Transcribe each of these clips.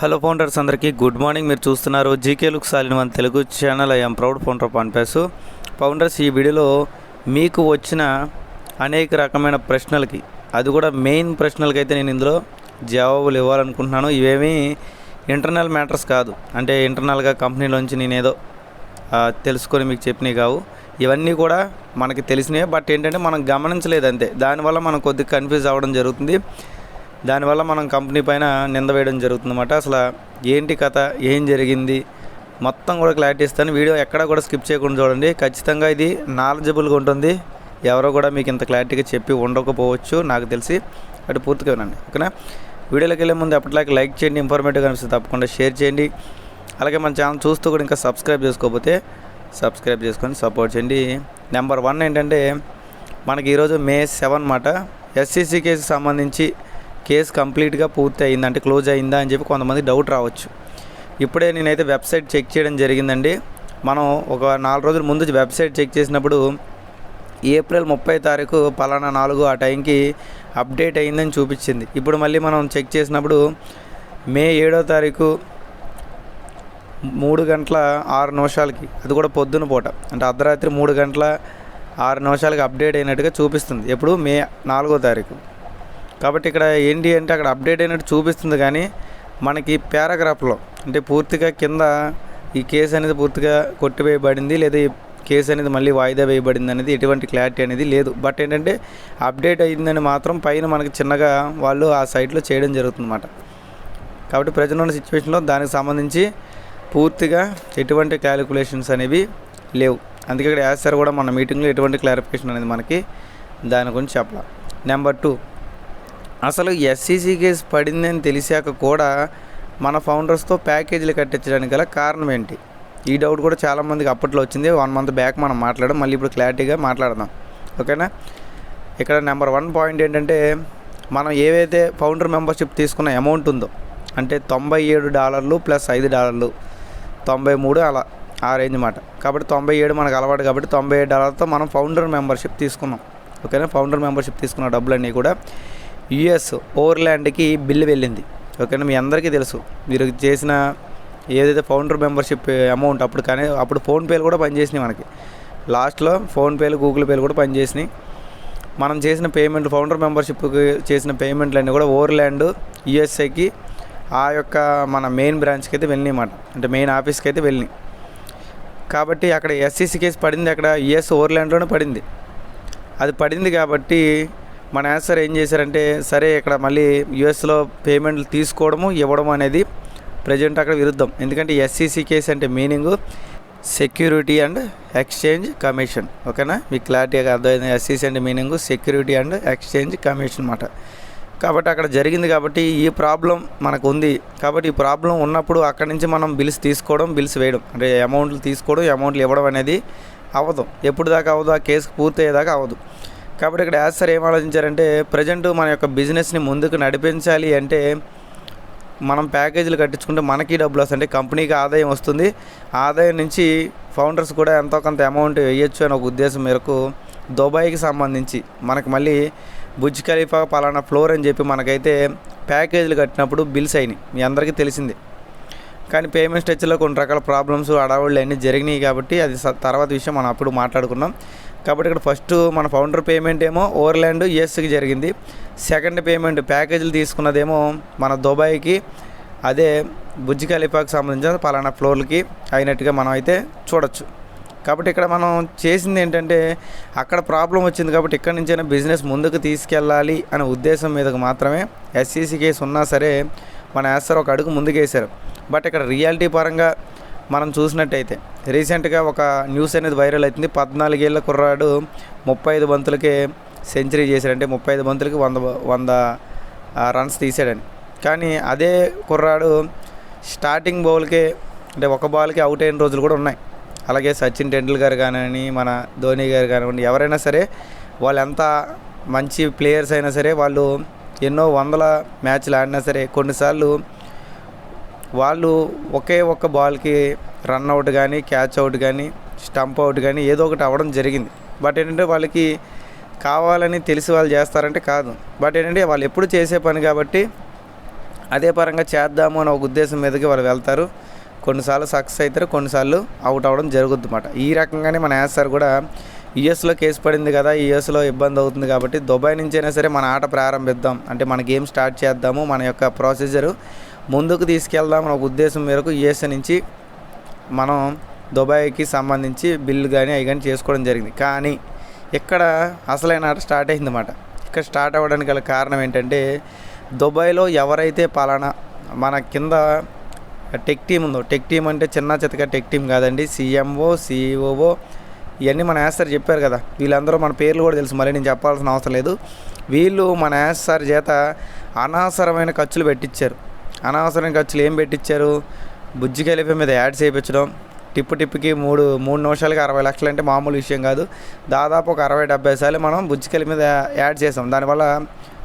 Hello founders అందరికీ good morning. మీరు చూస్తున్నారు GK look సాలిన్ one Telugu channel. I'm proud founder పనిపేసు founders ఈ వీడియోలో మీకు వచ్చిన అనేక రకమైన ప్రశ్నలకి అది కూడా మెయిన్ ప్రశ్నలకి అయితే నేను ఇందులో జవాబులు ఇవ్వాలనుకుంటున్నాను. ఇవేమీ ఇంటర్నల్ మ్యాటర్స్ కాదు. అంటే ఇంటర్నల్గా కంపెనీలోంచి నేను ఏదో తెలుసుకొని మీకు చెప్పినవి కావు. ఇవన్నీ కూడా మనకి తెలిసినవి. బట్ ఏంటంటే మనం గమనించలేదు అంతే. దానివల్ల మనం కొద్దిగా కన్ఫ్యూజ్ అవ్వడం జరుగుతుంది. దానివల్ల మనం కంపెనీ పైన నింద వేయడం జరుగుతుందన్నమాట. అసలు ఏంటి కథ? ఏం జరిగింది? మొత్తం కూడా క్లారిటీ ఇస్తాను. వీడియో ఎక్కడా కూడా స్కిప్ చేయకుండా చూడండి. ఖచ్చితంగా ఇది నాలెడ్జబుల్గా ఉంటుంది. ఎవరో కూడా మీకు ఇంత క్లారిటీగా చెప్పి ఉండకపోవచ్చు. నాకు తెలిసి అటు పూర్తిగా వినండి. ఓకేనా? వీడియోలోకి వెళ్ళే ముందు ఎప్పటిలాగా లైక్ చేయండి. ఇన్ఫర్మేటివ్ కనిపిస్తే తప్పకుండా షేర్ చేయండి. అలాగే మన ఛానల్ చూస్తూ కూడా ఇంకా సబ్స్క్రైబ్ చేసుకోకపోతే సబ్స్క్రైబ్ చేసుకొని సపోర్ట్ చేయండి. నెంబర్ వన్ ఏంటంటే మనకి ఈరోజు మే సెవెన్ మాట ఎస్సీసీ కేసు సంబంధించి కేసు కంప్లీట్గా పూర్తి అయింది అంటే క్లోజ్ అయిందా అని చెప్పి కొంతమంది డౌట్ రావచ్చు. ఇప్పుడే నేనైతే వెబ్సైట్ చెక్ చేయడం జరిగిందండి. మనం ఒక నాలుగు రోజుల ముందు వెబ్సైట్ చెక్ చేసినప్పుడు ఏప్రిల్ ముప్పై తారీఖు పలానా నాలుగు ఆ టైంకి అప్డేట్ అయిందని చూపించింది. ఇప్పుడు మళ్ళీ మనం చెక్ చేసినప్పుడు మే ఏడో తారీఖు మూడు గంటల ఆరు నిమిషాలకి అది కూడా పొద్దున పూట అంటే అర్ధరాత్రి మూడు గంటల ఆరు నిమిషాలకి అప్డేట్ అయినట్టుగా చూపిస్తుంది. ఎప్పుడు? మే నాలుగో తారీఖు. కాబట్టి ఇక్కడ ఏంటి అంటే అక్కడ అప్డేట్ అయినట్టు చూపిస్తుంది కానీ మనకి పారాగ్రాఫ్లో అంటే పూర్తిగా కింద ఈ కేసు అనేది పూర్తిగా కొట్టివేయబడింది లేదా ఈ కేసు అనేది మళ్ళీ వాయిదా వేయబడింది అనేది ఎటువంటి క్లారిటీ అనేది లేదు. బట్ ఏంటంటే అప్డేట్ అయిందని మాత్రం పైన మనకి చిన్నగా వాళ్ళు ఆ సైట్లో చేయడం జరుగుతుందన్నమాట. కాబట్టి ప్రజెంట్ ఉన్న సిచ్యువేషన్లో దానికి సంబంధించి పూర్తిగా ఎటువంటి క్యాలిక్యులేషన్స్ అనేవి లేవు. అందుకే ఇక్కడ యాజ్ కూడా మన మీటింగ్లో ఎటువంటి క్లారిఫికేషన్ అనేది మనకి దాని గురించి చెప్పాలి. నెంబర్ టూ అసలు ఎస్సీసీ కేసు పడిందని తెలిసాక కూడా మన ఫౌండర్స్తో ప్యాకేజీలు కట్టించడానికి గల కారణం ఏంటి? ఈ డౌట్ కూడా చాలామందికి అప్పట్లో వచ్చింది. వన్ మంత్ బ్యాక్ మనం మాట్లాడడం మళ్ళీ ఇప్పుడు క్లారిటీగా మాట్లాడదాం. ఓకేనా? ఇక్కడ నెంబర్ వన్ పాయింట్ ఏంటంటే మనం ఏవైతే ఫౌండర్ మెంబర్షిప్ తీసుకున్న అమౌంట్ ఉందో అంటే తొంభై ఏడు డాలర్లు ప్లస్ ఐదు డాలర్లు తొంభై మూడు అలా ఆ రేంజ్ మాట. కాబట్టి తొంభై ఏడు మనకు అలవాటు కాబట్టి తొంభై ఏడు డాలర్తో మనం ఫౌండర్ మెంబర్షిప్ తీసుకున్నాం. ఓకేనా? ఫౌండర్ మెంబర్షిప్ తీసుకున్న డబ్బులన్నీ కూడా యుఎస్ ఓవర్ల్యాండ్కి బిల్లు వెళ్ళింది. ఓకేనా? మీ అందరికీ తెలుసు. మీరు చేసిన ఏదైతే ఫౌండర్ మెంబర్షిప్ అమౌంట్ అప్పుడు కానీ అప్పుడు ఫోన్పేలు కూడా పనిచేసినాయి మనకి. లాస్ట్లో ఫోన్పేలు గూగుల్ పేలు కూడా పనిచేసినాయి. మనం చేసిన పేమెంట్ ఫౌండర్ మెంబర్షిప్కి చేసిన పేమెంట్లన్నీ కూడా ఓవర్ల్యాండ్ యుఎస్ఐకి ఆ యొక్క మన మెయిన్ బ్రాంచ్కి అయితే వెళ్ళినాయి అన్నమాట. అంటే మెయిన్ ఆఫీస్కి అయితే వెళ్ళినాయి. కాబట్టి అక్కడ ఎస్సీసీ కేసు పడింది అక్కడ యుఎస్ ఓవర్ల్యాండ్లోనే పడింది. అది పడింది కాబట్టి మన ఆన్సర్ ఏం చేశారంటే సరే ఇక్కడ మళ్ళీ యుఎస్లో పేమెంట్లు తీసుకోవడము ఇవ్వడం అనేది ప్రజెంట్ అక్కడ విరుద్ధం. ఎందుకంటే ఎస్సీసీ కేసు అంటే meaning security and exchange commission. ఓకేనా? మీకు క్లారిటీగా అర్థమైంది. ఎస్సీసీ అంటే meaning security and exchange commission అన్నమాట. కాబట్టి అక్కడ జరిగింది కాబట్టి ఈ ప్రాబ్లం మనకు ఉంది. కాబట్టి ఈ ప్రాబ్లం ఉన్నప్పుడు అక్కడి నుంచి మనం బిల్స్ తీసుకోవడం బిల్స్ వేయడం. అంటే అమౌంట్లు తీసుకోవడం అమౌంట్లు ఇవ్వడం అనేది అవ్వదు ఎప్పుడు దాకా అవ్వదు ఆ కేసు పూర్తి అయ్యేదాకా అవ్వదు కాబట్టి ఇక్కడ యాజ్ సార్ ఏం ఆలోచించారంటే ప్రజెంట్ మన యొక్క బిజినెస్ని ముందుకు నడిపించాలి అంటే మనం ప్యాకేజీలు కట్టించుకుంటే మనకి డబ్బులు వస్తుంది అంటే కంపెనీకి ఆదాయం వస్తుంది. ఆదాయం నుంచి ఫౌండర్స్ కూడా ఎంతో కొంత అమౌంట్ వేయొచ్చు అనే ఒక ఉద్దేశం మేరకు దుబాయ్కి సంబంధించి మనకు మళ్ళీ బుజ్ ఖలీఫా పలానా ఫ్లోర్ అని చెప్పి మనకైతే ప్యాకేజీలు కట్టినప్పుడు బిల్స్ అయినాయి. మీ అందరికీ తెలిసిందే. కానీ పేమెంట్ స్ట్రక్చర్లో కొన్ని రకాల ప్రాబ్లమ్స్ అడవుళ్ళు అన్నీ జరిగినాయి కాబట్టి అది తర్వాత విషయం మనం అప్పుడు మాట్లాడుకున్నాం. కాబట్టి ఇక్కడ ఫస్ట్ మన ఫౌండర్ పేమెంట్ ఏమో ఓవర్ల్యాండ్ యుఎస్కి జరిగింది. సెకండ్ పేమెంట్ ప్యాకేజీలు తీసుకున్నదేమో మన దుబాయ్కి అదే బుజ్జి ఖలీఫాకి సంబంధించిన పలానా ఫ్లోర్లకి అయినట్టుగా మనం అయితే చూడొచ్చు. కాబట్టి ఇక్కడ మనం చేసింది ఏంటంటే అక్కడ ప్రాబ్లం వచ్చింది కాబట్టి ఇక్కడ నుంచైనా బిజినెస్ ముందుకు తీసుకెళ్ళాలి అనే ఉద్దేశం మీదకు మాత్రమే ఎస్సీసీ కేసు ఉన్నా సరే మన యాసర్ ఒక అడుగు ముందుకేశారు. బట్ ఇక్కడ రియాలిటీ పరంగా మనం చూసినట్టయితే రీసెంట్గా ఒక న్యూస్ అనేది వైరల్ అవుతుంది. పద్నాలుగేళ్ళ కుర్రాడు ముప్పై ఐదు బంతులకే సెంచరీ చేశాడు. అంటే ముప్పై ఐదు బంతులకి వంద వంద రన్స్ తీసాడని కానీ అదే కుర్రాడు స్టార్టింగ్ బౌల్కే అంటే ఒక బాల్కి అవుట్ అయిన రోజులు కూడా ఉన్నాయి. అలాగే సచిన్ టెండూల్కర్ కానివ్వండి మన ధోని గారు కానివ్వండి ఎవరైనా సరే వాళ్ళు ఎంత మంచి ప్లేయర్స్ అయినా సరే వాళ్ళు ఎన్నో వందల మ్యాచ్లు ఆడినా సరే కొన్నిసార్లు వాళ్ళు ఒకే ఒక్క బాల్కి రన్ అవుట్ కానీ క్యాచ్ అవుట్ కానీ స్టంప్ అవుట్ కానీ ఏదో ఒకటి అవ్వడం జరిగింది. బట్ ఏంటంటే వాళ్ళకి కావాలని తెలిసి వాళ్ళు చేస్తారంటే కాదు. బట్ ఏంటంటే వాళ్ళు ఎప్పుడు చేసే పని కాబట్టి అదే పరంగా చేద్దాము అనే ఒక ఉద్దేశం మీదకి వాళ్ళు వెళ్తారు. కొన్నిసార్లు సక్సెస్ అవుతారు కొన్నిసార్లు అవుట్ అవ్వడం జరుగుద్ది అనమాట ఈ రకంగానే మన యాస్ సార్ కూడా యుఎస్లో కేసు పడింది కదా యుఎస్లో ఇబ్బంది అవుతుంది కాబట్టి దుబాయ్ నుంచి అయినా సరే మన ఆట ప్రారంభిద్దాం. అంటే మన గేమ్ స్టార్ట్ చేద్దాము మన యొక్క ప్రొసీజరు ముందుకు తీసుకెళ్దాం అనే ఒక ఉద్దేశం మేరకు యుఎస్ఏ నుంచి మనం దుబాయ్కి సంబంధించి బిల్లు కానీ అవి కానీ చేసుకోవడం జరిగింది. కానీ ఇక్కడ అసలైన ఆట స్టార్ట్ అయిందన్నమాట. ఇక్కడ స్టార్ట్ అవ్వడానికి గల కారణం ఏంటంటే దుబాయ్లో ఎవరైతే పలానా మన కింద టెక్ టీం ఉందో టెక్ టీం అంటే చిన్న చితక టెక్ టీం కాదండి సీఎంఓ సిఇఓ ఇవన్నీ మన యాస్ సార్ చెప్పారు కదా. వీళ్ళందరూ మన పేర్లు కూడా తెలుసు మళ్ళీ నేను చెప్పాల్సిన అవసరం లేదు. వీళ్ళు మన యాస్ సార్ చేత అనవసరమైన ఖర్చులు పెట్టించారు అనవసరం ఖర్చులు ఏం పెట్టించారు బుజ్జి కలిపి మీద యాడ్ చేయించడం టిప్పు టిప్పుకి మూడు మూడు నిమిషాలకి అరవై లక్షలు అంటే మామూలు విషయం కాదు. దాదాపు ఒక అరవై డెబ్బై సార్లు మనం బుజ్జికలి మీద యాడ్ చేసాం. దానివల్ల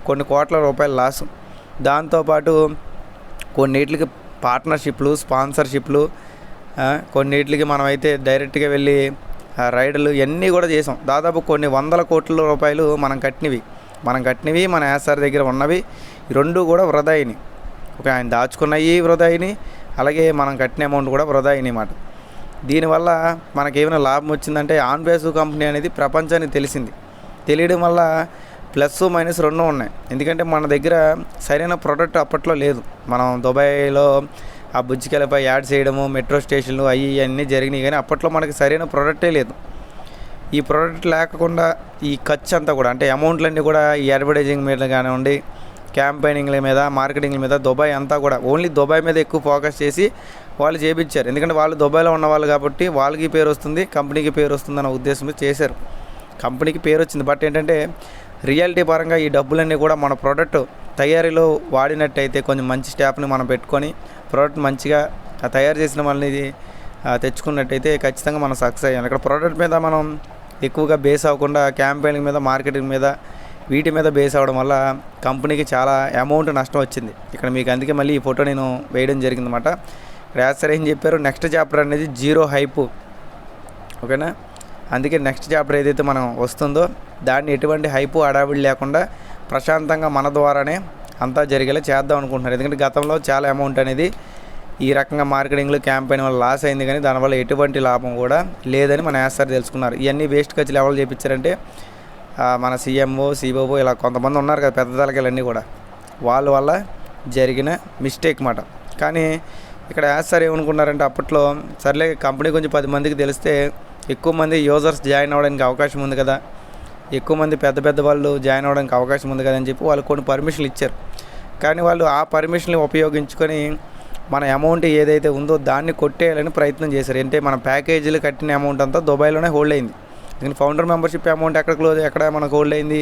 కొన్ని కోట్ల రూపాయల లాస్. దాంతోపాటు కొన్నిటికి పార్ట్నర్షిప్లు స్పాన్సర్షిప్లు కొన్నిటికి మనం అయితే డైరెక్ట్గా వెళ్ళి రైడ్లు ఇవన్నీ కూడా చేసాం. దాదాపు కొన్ని వందల కోట్ల రూపాయలు మనం కట్టినవి. మనం కట్టినవి మన యాసార్ దగ్గర ఉన్నవి. ఈ రెండు కూడా వృధా అయినాయి ఒక ఆయన దాచుకున్నవి వృధా అయినాయి అలాగే మనం కట్టిన అమౌంట్ కూడా వృధా అన్నమాట దీనివల్ల మనకేమైనా లాభం వచ్చిందంటే ఆన్బేసు కంపెనీ అనేది ప్రపంచానికి తెలిసింది. తెలియడం వల్ల ప్లస్ మైనస్ రెండు ఉన్నాయి. ఎందుకంటే మన దగ్గర సరైన ప్రోడక్ట్ అప్పట్లో లేదు. మనం దుబాయ్లో ఆ బుజ్జికలపై యాడ్ చేయడము మెట్రో స్టేషన్లు అవి ఇవన్నీ జరిగినాయి. కానీ అప్పట్లో మనకి సరైన ప్రోడక్టే లేదు. ఈ ప్రోడక్ట్ లేకుండా ఈ ఖర్చు అంతా కూడా అంటే అమౌంట్లన్నీ కూడా ఈ అడ్వర్టైజింగ్ మీద కానివ్వండి క్యాంపెయినింగ్ల మీద మార్కెటింగ్ల మీద దుబాయ్ అంతా కూడా ఓన్లీ దుబాయ్ మీద ఎక్కువ ఫోకస్ చేసి వాళ్ళు చేపించారు. ఎందుకంటే వాళ్ళు దుబాయ్లో ఉన్నవాళ్ళు కాబట్టి వాళ్ళకి పేరు వస్తుంది కంపెనీకి పేరు వస్తుంది అన్న ఉద్దేశంతో చేశారు. కంపెనీకి పేరు వచ్చింది. బట్ ఏంటంటే రియాలిటీ పరంగా ఈ డబ్బులన్నీ కూడా మన ప్రోడక్ట్ తయారీలో వాడినట్టయితే కొంచెం మంచి స్టాఫ్ని మనం పెట్టుకొని ప్రోడక్ట్ మంచిగా తయారు చేసిన వాళ్ళని తెచ్చుకున్నట్టయితే ఖచ్చితంగా మనం సక్సెస్ అయ్యాం. ఇక్కడ ప్రోడక్ట్ మీద మనం ఎక్కువగా బేస్ అవ్వకుండా క్యాంపెయినింగ్ మీద మార్కెటింగ్ మీద వీటి మీద బేస్ అవ్వడం వల్ల కంపెనీకి చాలా అమౌంట్ నష్టం వచ్చింది. ఇక్కడ మీకు అందుకే మళ్ళీ ఈ ఫోటో నేను వేయడం జరిగిందన్నమాట. ఇక్కడ ఏం చెప్పారు? నెక్స్ట్ చాప్టర్ అనేది జీరో హైపు ఓకేనా అందుకే నెక్స్ట్ చాప్టర్ ఏదైతే మనం వస్తుందో దాన్ని ఎటువంటి హైపు అడావిడి లేకుండా ప్రశాంతంగా మన ద్వారానే అంతా జరిగేలా చేద్దాం అనుకుంటున్నారు. ఎందుకంటే గతంలో చాలా అమౌంట్ అనేది ఈ రకంగా మార్కెటింగ్లో క్యాంపెయిన్ వల్ల లాస్ అయింది. కానీ దానివల్ల ఎటువంటి లాభం కూడా లేదని మన యాస్తారు తెలుసుకున్నారు. ఇవన్నీ వేస్ట్ ఖర్చులు ఎవరు చేపించారంటే మన సీఎంఓ సిఓఓ ఇలా కొంతమంది ఉన్నారు కదా పెద్ద తలకాయలన్నీ కూడా. వాళ్ళ వల్ల జరిగిన మిస్టేక్ మాట. కానీ ఇక్కడ యాజ్ సార్ ఏమనుకున్నారంటే అప్పట్లో సర్లే కంపెనీ గురించి పది మందికి తెలిస్తే ఎక్కువ మంది యూజర్స్ జాయిన్ అవ్వడానికి అవకాశం ఉంది కదా. ఎక్కువ మంది పెద్ద పెద్ద వాళ్ళు జాయిన్ అవ్వడానికి అవకాశం ఉంది కదా అని చెప్పి వాళ్ళు కొన్ని పర్మిషన్లు ఇచ్చారు. కానీ వాళ్ళు ఆ పర్మిషన్లు ఉపయోగించుకొని మన అమౌంట్ ఏదైతే ఉందో దాన్ని కొట్టేయాలని ప్రయత్నం చేశారు. అంటే మన ప్యాకేజీలు కట్టిన అమౌంట్ అంతా దుబాయ్లోనే హోల్డ్ అయింది. దీని ఫౌండర్ మెంబర్షిప్ అమౌంట్ ఎక్కడ క్లోజ్ ఎక్కడ మనకు హోల్డ్ అయింది?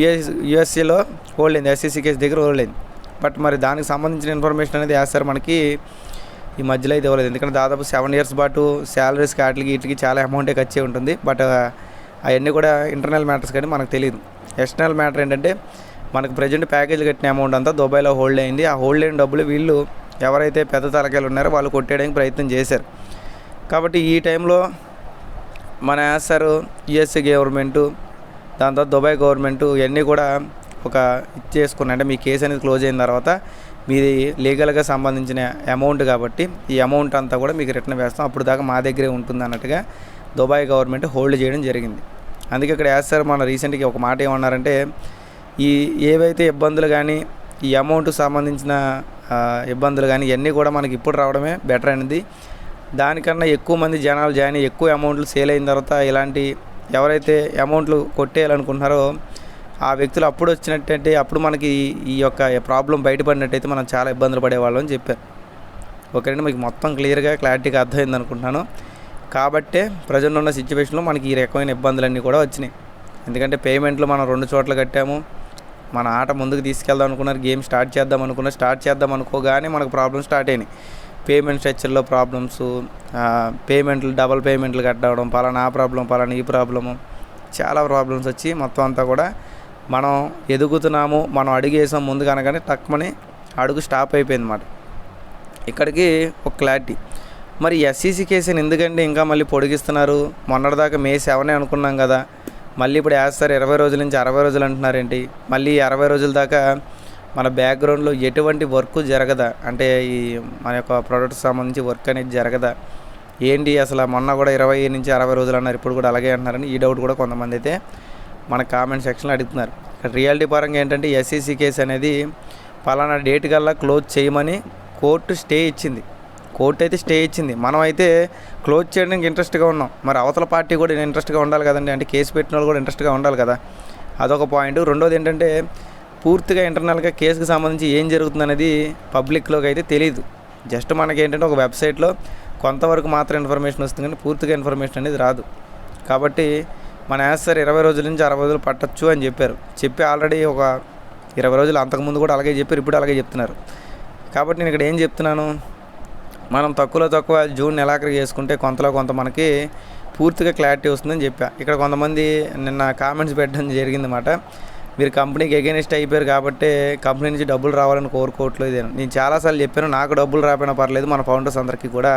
యుఎస్ యుఎస్సీలో హోల్డ్ అయింది ఎస్సీసీ కేసు దగ్గర హోల్డ్ అయింది. బట్ మరి దానికి సంబంధించిన ఇన్ఫర్మేషన్ అనేది వేస్తారు మనకి. ఈ మధ్యలో అయితే ఇవ్వలేదు. ఎందుకంటే దాదాపు సెవెన్ ఇయర్స్ పాటు శాలరీస్ వాటికి వీటికి చాలా అమౌంటే ఖర్చు ఉంటుంది. బట్ అవన్నీ కూడా ఇంటర్నల్ మ్యాటర్స్ కానీ మనకు తెలియదు. ఎక్స్టర్నల్ మ్యాటర్ ఏంటంటే మనకు ప్రజెంట్ ప్యాకేజ్ కట్టిన అమౌంట్ అంతా దుబాయ్లో హోల్డ్ అయింది. ఆ హోల్డ్ అయిన డబ్బులు వీళ్ళు ఎవరైతే పెద్ద తలకాయలు ఉన్నారో వాళ్ళు కొట్టేయడానికి ప్రయత్నం చేశారు. కాబట్టి ఈ టైంలో మన వేస్తారు యుఎస్ఏ గవర్నమెంటు దాని తర్వాత దుబాయ్ గవర్నమెంటు ఇవన్నీ కూడా ఒక ఇచ్చేసుకున్నాయి అంటే మీ కేసు అనేది క్లోజ్ అయిన తర్వాత మీది లీగల్గా సంబంధించిన అమౌంట్ కాబట్టి ఈ అమౌంట్ అంతా కూడా మీకు రిటర్న్ వేస్తాం. అప్పుడు దాకా మా దగ్గరే ఉంటుంది అన్నట్టుగా దుబాయ్ గవర్నమెంట్ హోల్డ్ చేయడం జరిగింది. అందుకే ఇక్కడ వేస్తారు మన రీసెంట్గా ఒక మాట ఏమన్నారంటే ఈ ఏవైతే ఇబ్బందులు కానీ ఈ అమౌంట్ సంబంధించిన ఇబ్బందులు కానీ ఇవన్నీ కూడా మనకి ఇప్పుడు రావడమే బెటర్ అనేది దానికన్నా ఎక్కువ మంది జనాలు జాయిన్ అయ్యి ఎక్కువ అమౌంట్లు సేల్ అయిన తర్వాత ఇలాంటి ఎవరైతే అమౌంట్లు కొట్టేయాలనుకుంటున్నారో ఆ వ్యక్తులు అప్పుడు వచ్చినట్టయితే అప్పుడు మనకి ఈ- యొక్క ప్రాబ్లం బయటపడినట్టయితే మనం చాలా ఇబ్బందులు పడేవాళ్ళం అని చెప్పారు. ఓకేనండి మీకు మొత్తం క్లియర్గా క్లారిటీగా అర్థమైంది అనుకుంటున్నాను కాబట్టే ప్రజెంట్ ఉన్న సిచ్యువేషన్లో మనకి ఈ రకమైన ఇబ్బందులన్నీ కూడా వచ్చినాయి. ఎందుకంటే పేమెంట్లు మనం రెండు చోట్ల కట్టాము. మన ఆట ముందుకు తీసుకెళ్దాం అనుకున్నారు గేమ్ స్టార్ట్ చేద్దాం అనుకున్నారు స్టార్ట్ చేద్దాం అనుకోగానే మనకు ప్రాబ్లం స్టార్ట్ అయినాయి. పేమెంట్ స్ట్రక్చర్లో ప్రాబ్లమ్స్ పేమెంట్లు డబల్ పేమెంట్లు కట్టడం పలానా ఆ ప్రాబ్లం పలానా ఈ ప్రాబ్లము చాలా ప్రాబ్లమ్స్ వచ్చి మొత్తం అంతా కూడా మనం ఎదుగుతున్నాము మనం అడిగేసాం ముందు కనుకనే తక్కువని అడుగు స్టాప్ అయిపోయింది అన్నమాట ఇక్కడికి ఒక క్లారిటీ. మరి ఎస్సీసీ కేసుని ఎందుకండి ఇంకా మళ్ళీ పొడిగిస్తున్నారు? మొన్నటిదాకా మే సెవెనే అనుకున్నాం కదా. మళ్ళీ ఇప్పుడు వేస్తారు ఇరవై రోజుల నుంచి అరవై రోజులు అంటున్నారేంటి? మళ్ళీ అరవై రోజుల దాకా మన బ్యాక్గ్రౌండ్లో ఎటువంటి వర్క్ జరగదా? అంటే ఈ మన యొక్క ప్రోడక్ట్ సంబంధించి వర్క్ అనేది జరగదా? ఏంటి అసలు మొన్న కూడా ఇరవై నుంచి అరవై రోజులు అన్నారు ఇప్పుడు కూడా అలాగే అంటున్నారని ఈ డౌట్ కూడా కొంతమంది అయితే మన కామెంట్ సెక్షన్లో అడుగుతున్నారు. రియాలిటీ పరంగా ఏంటంటే ఎస్ఈసి కేసు అనేది పలానా డేట్ కల్లా క్లోజ్ చేయమని కోర్టు స్టే ఇచ్చింది. కోర్టు అయితే స్టే ఇచ్చింది. మనం అయితే క్లోజ్ చేయడానికి ఇంట్రెస్ట్గా ఉన్నాం. మరి అవతల పార్టీ కూడా ఇంట్రెస్ట్గా ఉండాలి కదండి. అంటే కేసు పెట్టిన వాళ్ళు కూడా ఇంట్రెస్ట్గా ఉండాలి కదా. అదొక పాయింట్ రెండోది ఏంటంటే పూర్తిగా ఇంటర్నల్గా కేసుకు సంబంధించి ఏం జరుగుతుంది అనేది పబ్లిక్లోకి అయితే తెలియదు జస్ట్ మనకి ఏంటంటే ఒక వెబ్సైట్లో కొంతవరకు మాత్రం ఇన్ఫర్మేషన్ వస్తుంది కానీ పూర్తిగా ఇన్ఫర్మేషన్ అనేది రాదు. కాబట్టి మన యాసర్ ఇరవై రోజుల నుంచి అరవై రోజులు పట్టచ్చు అని చెప్పారు. చెప్పి ఆల్రెడీ ఒక ఇరవై రోజులు అంతకుముందు కూడా అలాగే చెప్పారు ఇప్పుడు అలాగే చెప్తున్నారు. కాబట్టి నేను ఇక్కడ ఏం చెప్తున్నాను? మనం తక్కువలో తక్కువ జూన్ నెలాఖరు చేసుకుంటే కొంతలో కొంత మనకి పూర్తిగా క్లారిటీ వస్తుందని చెప్పా. ఇక్కడ కొంతమంది నిన్న కామెంట్స్ పెట్టడం జరిగిందన్నమాట. మీరు కంపెనీకి ఎగెనిస్ట్ అయిపోయారు కాబట్టి కంపెనీ నుంచి డబ్బులు రావాలని కోరుకోవట్లేదు నేను. చాలాసార్లు చెప్పాను నాకు డబ్బులు రాపోయినా పర్లేదు మన ఫౌండర్స్ అందరికీ కూడా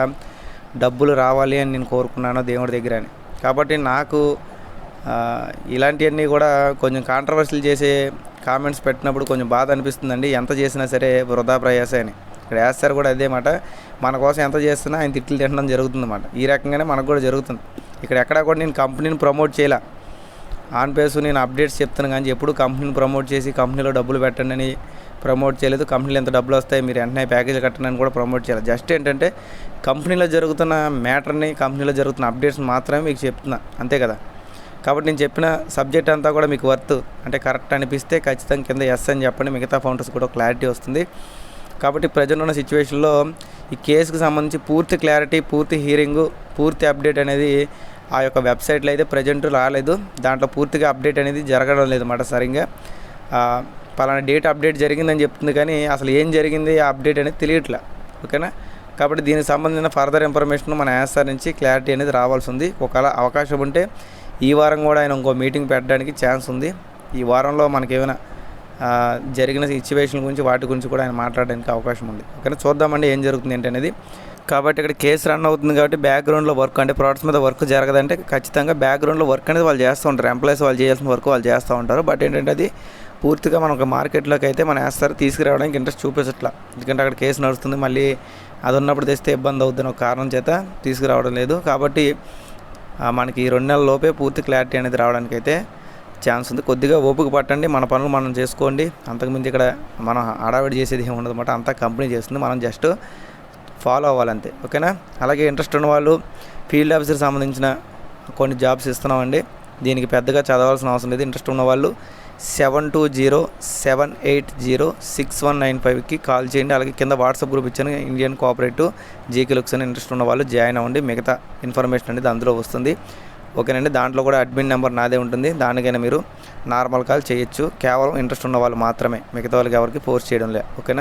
డబ్బులు రావాలి అని నేను కోరుకున్నాను దేవుడి దగ్గర అని. కాబట్టి నాకు ఇలాంటివన్నీ కూడా కొంచెం కాంట్రవర్సీలు చేసే కామెంట్స్ పెట్టినప్పుడు కొంచెం బాధ అనిపిస్తుందండి. ఎంత చేసినా సరే వృధా ప్రయాస అని. ఇక్కడ వేస్తారు కూడా అదే మాట మన కోసం ఎంత చేస్తున్నా ఆయన తిట్లు తినడం జరుగుతుంది అన్నమాట ఈ రకంగానే మనకు కూడా జరుగుతుంది. ఇక్కడ ఎక్కడా కూడా నేను కంపెనీని ప్రమోట్ చేయలే. ఆన్ పేస్ నేను అప్డేట్స్ చెప్తాను కానీ ఎప్పుడు కంపెనీని ప్రమోట్ చేసి కంపెనీలో డబ్బులు పెట్టండి అని ప్రమోట్ చేయలేదు. కంపెనీలో ఎంత డబ్బులు వస్తాయి మీరు వెంటనే ప్యాకేజ్ కట్టండి అని కూడా ప్రమోట్ చేయాలి. జస్ట్ ఏంటంటే కంపెనీలో జరుగుతున్న మ్యాటర్ని కంపెనీలో జరుగుతున్న అప్డేట్స్ మాత్రమే మీకు చెప్తున్నా. అంతే కదా? కాబట్టి నేను చెప్పిన సబ్జెక్ట్ అంతా కూడా మీకు వర్త్. అంటే కరెక్ట్ అనిపిస్తే ఖచ్చితంగా కింద ఎస్ అని చెప్పండి. మిగతా ఫౌండర్స్ కూడా క్లారిటీ వస్తుంది. కాబట్టి ప్రజెంట్ ఉన్న సిచ్యువేషన్లో ఈ కేసుకు సంబంధించి పూర్తి క్లారిటీ పూర్తి హీరింగు పూర్తి అప్డేట్ అనేది ఆ యొక్క వెబ్సైట్లో అయితే ప్రజెంట్ రాలేదు. దాంట్లో పూర్తిగా అప్డేట్ అనేది జరగడం లేదు అన్నమాట సరిగ్గా. పలానా డేట్ అప్డేట్ జరిగిందని చెప్తుంది కానీ అసలు ఏం జరిగింది ఆ అప్డేట్ అనేది తెలియట్లే. ఓకేనా? కాబట్టి దీనికి సంబంధించిన ఫర్దర్ ఇన్ఫర్మేషన్ మన యాన్సర్ నుంచి క్లారిటీ అనేది రావాల్సి ఉంది. ఒకవేళ అవకాశం ఉంటే ఈ వారం కూడా ఆయన ఇంకో మీటింగ్ పెట్టడానికి ఛాన్స్ ఉంది. ఈ వారంలో మనకి ఏమైనా జరిగిన సిచ్యువేషన్ గురించి వాటి గురించి కూడా ఆయన మాట్లాడడానికి అవకాశం ఉంది. ఓకేనా? చూద్దామండి ఏం జరుగుతుంది ఏంటనేది అనేది. కాబట్టి ఇక్కడ కేసు రన్ అవుతుంది కాబట్టి బ్యాక్గ్రౌండ్లో వర్క్ అంటే ప్రోడక్ట్స్ మీద వర్క్ జరగదంటే ఖచ్చితంగా బ్యాక్గ్రౌండ్లో వర్క్ అనేది వాళ్ళు చేస్తూ ఉంటారు. ఎంప్లాయీస్ వాళ్ళు చేయాల్సిన వర్క్ వాళ్ళు చేస్తూ ఉంటారు. బట్ ఏంటంటే అది పూర్తిగా మనకు మార్కెట్లోకి అయితే మనం వేస్తారు. తీసుకురావడానికి ఇంట్రెస్ట్ చూపించట్లా ఎందుకంటే అక్కడ కేసు నడుస్తుంది. మళ్ళీ అది ఉన్నప్పుడు తెస్తే ఇబ్బంది అవుతుంది. ఒక కారణం చేత తీసుకురావడం లేదు. కాబట్టి మనకి ఈ రెండు నెలల లోపే పూర్తి క్లారిటీ అనేది రావడానికి అయితే ఛాన్స్ ఉంది. కొద్దిగా ఓపిక పట్టండి. మన పనులు మనం చేసుకోండి. అంతకుమించి ఇక్కడ మనం హడావిడి చేసేది ఏమి ఉండదు అంతా కంపెనీ చేస్తుంది. మనం జస్ట్ ఫాలో అవ్వాలంతే ఓకేనా? అలాగే ఇంట్రెస్ట్ ఉన్న వాళ్ళు ఫీల్డ్ ఆఫీసర్ సంబంధించిన కొన్ని జాబ్స్ ఇస్తున్నామండి. దీనికి పెద్దగా చదవాల్సిన అవసరం లేదు. ఇంట్రెస్ట్ ఉన్న వాళ్ళు seven two zero seven eight zero six one nine ఫైవ్కి కాల్ చేయండి. అలాగే కింద వాట్సాప్ గ్రూప్ ఇచ్చాను. ఇండియన్ కోఆపరేటివ్ జీకే లుక్స్ అని ఇంట్రెస్ట్ ఉన్న వాళ్ళు జాయిన్ అవ్వండి. మిగతా ఇన్ఫర్మేషన్ అనేది అందులో వస్తుంది. ఓకేనండి దాంట్లో కూడా అడ్మిన్ నెంబర్ నాదే ఉంటుంది. దానికైనా మీరు నార్మల్ కాల్ చేయొచ్చు. కేవలం ఇంట్రెస్ట్ ఉన్న వాళ్ళు మాత్రమే. మిగతా వాళ్ళకి ఎవరికి ఫోర్స్ చేయడం లే. ఓకేనా?